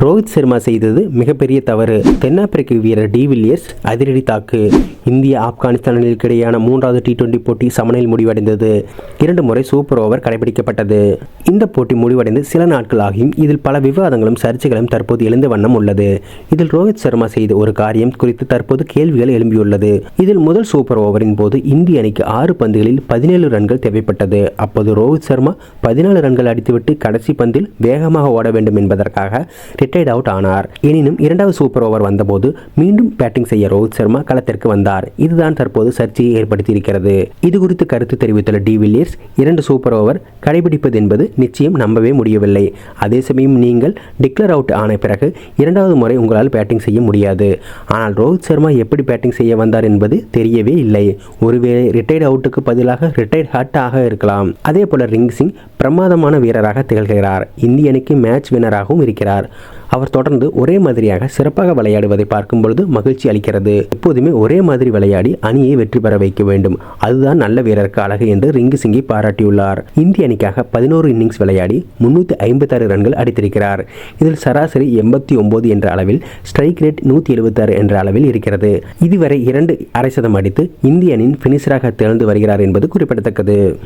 ரோஹித் சர்மா செய்தது மிகப்பெரிய தவறு. தென்னாப்பிரிக்க வீரர் டி. வில்லியர்ஸ் அதிரடி தாக்கு. இந்திய ஆப்கானிஸ்தானிற்கு இடையேயான மூன்றாவது டி டுவெண்டி போட்டி சமநிலையில் முடிவடைந்தது. இரண்டு முறை சூப்பர் ஓவர் கடைபிடிக்கப்பட்டது. இந்த போட்டி முடிவடைந்து சில நாட்கள் ஆகியும் இதில் பல விவாதங்களும் சர்ச்சைகளும் தற்போது எழுந்த வண்ணம் உள்ளது. இதில் ரோஹித் சர்மா செய்த ஒரு காரியம் குறித்து தற்போது கேள்விகள் எழும்பியுள்ளது. இதில் முதல் சூப்பர் ஓவரின் போது இந்திய அணிக்கு ஆறு பந்துகளில் பதினேழு ரன்கள் தேவைப்பட்டது. அப்போது ரோஹித் சர்மா பதினாலு ரன்கள் அடித்துவிட்டு கடைசி பந்தில் வேகமாக ஓட வேண்டும் என்பதற்காக ரிட்டையர்ட் அவுட் ஆனார். எனினும் இரண்டாவது சூப்பர் ஓவர் வந்தபோது மீண்டும் பேட்டிங் செய்ய ரோஹித் சர்மா களத்திற்கு வந்தார். இதுதான் தற்போது சர்ச்சையை ஏற்படுத்தியிருக்கிறது. இது குறித்து கருத்து தெரிவித்துள்ள டி வில்லியர்ஸ் இரண்டு சூப்பர் ஓவர் கடைபிடிப்பது என்பது நிச்சயம் நம்பவே முடியவில்லை. அதே சமயம் நீங்கள் டிக்ளேர் அவுட் ஆன பிறகு இரண்டாவது முறை உங்களால் பேட்டிங் செய்ய முடியாது. ஆனால் ரோஹித் சர்மா எப்படி பேட்டிங் செய்ய வந்தார் என்பது தெரியவே இல்லை. ஒருவேளை ரிட்டையர்ட் அவுட்டுக்கு பதிலாக ரிட்டையர்ட் ஹட் ஆக இருக்கலாம். அதே போல ரிங் சிங் பிரமாதமான வீரராக திகழ்கிறார். இந்தியனுக்கு மேட்ச் வினராகவும் இருக்கிறார். அவர் தொடர்ந்து ஒரே மாதிரியாக சிறப்பாக விளையாடுவதை பார்க்கும் பொழுது மகிழ்ச்சி அளிக்கிறது. எப்போதுமே ஒரே மாதிரி விளையாடி அணியை வெற்றி பெற வைக்க வேண்டும். அதுதான் நல்ல வீரருக்கு அழகு என்று ரிங்கு சிங்கை பாராட்டியுள்ளார். இந்திய அணிக்காக பதினோரு இன்னிங்ஸ் விளையாடி முன்னூற்றி ஐம்பத்தாறு ரன்கள் அடித்திருக்கிறார். இதில் சராசரி எண்பத்தி ஒன்பது என்ற அளவில் ஸ்ட்ரைக் ரேட் நூற்றி எழுபத்தாறு என்ற அளவில் இருக்கிறது. இதுவரை இரண்டு அரை சதம் அடித்து இந்திய அணியின் பினிஷராக திகழ்ந்து வருகிறார் என்பது குறிப்பிடத்தக்கது.